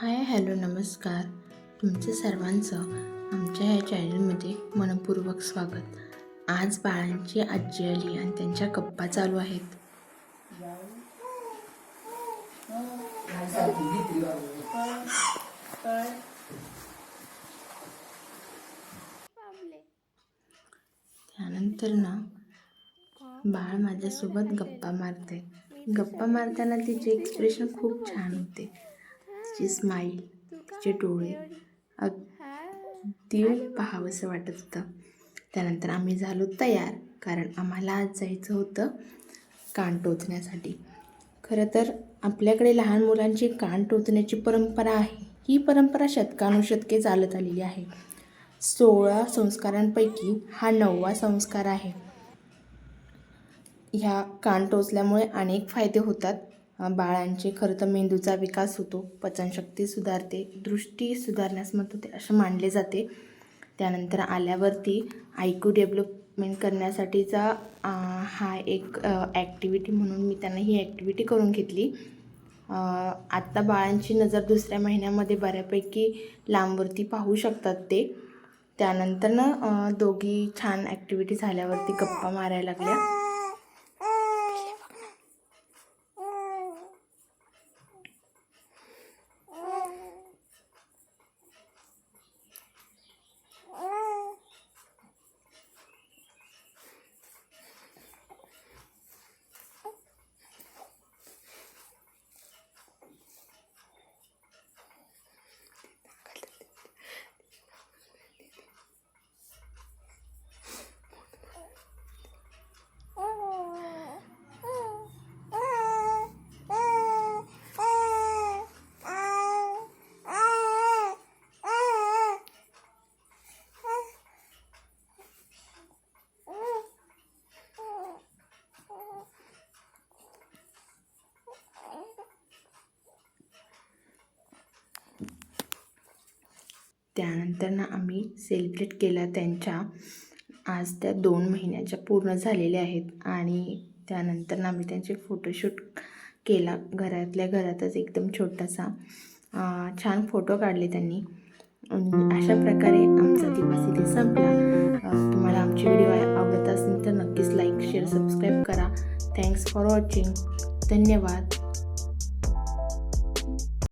Hi hello नमस्कार. तुमचं सर्वांचं आमच्या या चॅनलमध्ये मनपूर्वक स्वागत. आज बाळांची आजी आली आणि त्यांच्या गप्पा चालू आहेत. त्यानंतर ना बाळ माझ्यासोबत गप्पा मारते गप्पा मारताना तिचे एक्सप्रेशन खूप छान होते. तिची स्माईल तिचे डोळे अगदी पाहावंसं वाटत होतं. त्यानंतर आम्ही झालो तयार कारण आम्हाला आज जायचं होतं कान टोचण्यासाठी. खरं तर आपल्याकडे लहान मुलांची कान टोचण्याची परंपरा आहे. ही परंपरा शतकानुशतके चालत आलेली आहे. सोळा संस्कारांपैकी हा नववा संस्कार आहे. ह्या कान टोचल्यामुळे अनेक फायदे होतात. बाळांचे खरं तर मेंदूचा विकास होतो. पचनशक्ती सुधारते दृष्टी सुधारण्यास मदत होते असं मानले जाते. त्यानंतर आल्यावरती ऐकू डेव्हलपमेंट करण्यासाठीचा हा एक ॲक्टिव्हिटी म्हणून मी त्यांना ही ॲक्टिव्हिटी करून घेतली. आत्ता बाळांची नजर दुसऱ्या महिन्यामध्ये बऱ्यापैकी लांबवरती पाहू शकतात ते. त्यानंतर ना दोघी छान ॲक्टिव्हिटी झाल्यावरती गप्पा मारायला लागल्या. त्यानंतर ना आम्ही सेलिब्रेट केला त्यांच्या आज त्या दोन महिन्याच्या पूर्ण झालेल्या आहेत. आणि त्यानंतर ना आम्ही त्यांचे फोटोशूट केला. घरातल्या घरातच एकदम छोटासा छान फोटो काढले त्यांनी. अशा प्रकारे आमचा दिवस इथे संपला. तुम्हाला आमची व्हिडिओ आवडत असेल तर नक्कीच लाईक शेअर सबस्क्राईब करा. थँक्स फॉर वॉचिंग धन्यवाद.